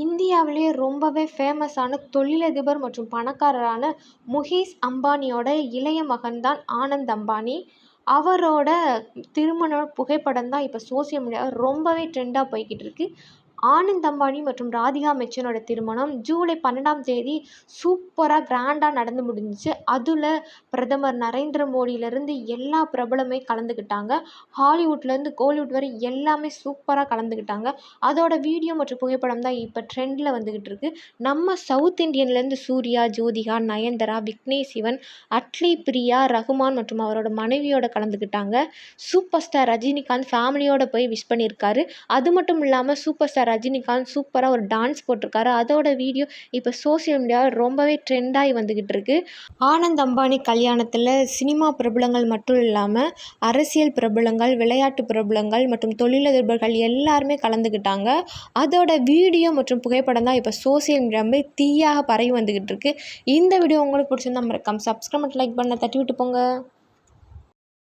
இந்தியாவிலேயே ரொம்பவே ஃபேமஸான தொழிலதிபர் மற்றும் பணக்காரரான முகேஷ் அம்பானியோட இளைய மகன் தான் ஆனந்த் அம்பானி. அவரோட திருமண புகைப்படம் தான் இப்போ சோசியல் மீடியாவில் ரொம்பவே ட்ரெண்டாக போய்கிட்டு இருக்குது ஆனந்த் அம்பானி மற்றும் ராதிகா மெச்சனோட திருமணம் ஜூலை பன்னெண்டாம் தேதி சூப்பராக கிராண்டாக நடந்து முடிஞ்சிச்சு. அதில் பிரதமர் நரேந்திர மோடியிலேருந்து எல்லா பிரபலமே கலந்துக்கிட்டாங்க ஹாலிவுட்லேருந்து கோலிவுட் வரை எல்லாமே சூப்பராக கலந்துக்கிட்டாங்க அதோட வீடியோ மற்றும் புகைப்படம் தான் இப்போ ட்ரெண்டில் வந்துக்கிட்டு இருக்கு. நம்ம சவுத் இண்டியன்லேருந்து சூர்யா ஜோதிகா நயன்தரா விக்னேஷ் சிவன் அட்லி பிரியா ரகுமான் மற்றும் அவரோட மனைவியோட கலந்துக்கிட்டாங்க சூப்பர் ஸ்டார் ரஜினிகாந்த் ஃபேமிலியோட போய் விஷ் பண்ணியிருக்காரு. அது மட்டும் இல்லாமல் சூப்பர் ஸ்டார் ரஜினிகாந்த் சூப்பராக ஒரு டான்ஸ் போட்டிருக்காரு. அதோட வீடியோ இப்போ சோசியல் மீடியாவில் ரொம்பவே ட்ரெண்டாகி வந்துக்கிட்டு இருக்கு. ஆனந்த் அம்பானி கல்யாணத்தில் சினிமா பிரபலங்கள் மட்டும் இல்லாமல் அரசியல் பிரபலங்கள் விளையாட்டு பிரபலங்கள் மற்றும் தொழிலதிபர்கள் எல்லாருமே கலந்துக்கிட்டாங்க அதோட வீடியோ மற்றும் புகைப்படம் தான் இப்போ சோசியல் மீடியாவில் தீயாக பரவி வந்துக்கிட்டு இருக்கு. இந்த வீடியோ உங்களுக்கு பிடிச்சிருந்தா மறக்காம சப்ஸ்கிரைப் லைக் பண்ண தட்டி விட்டு போங்க.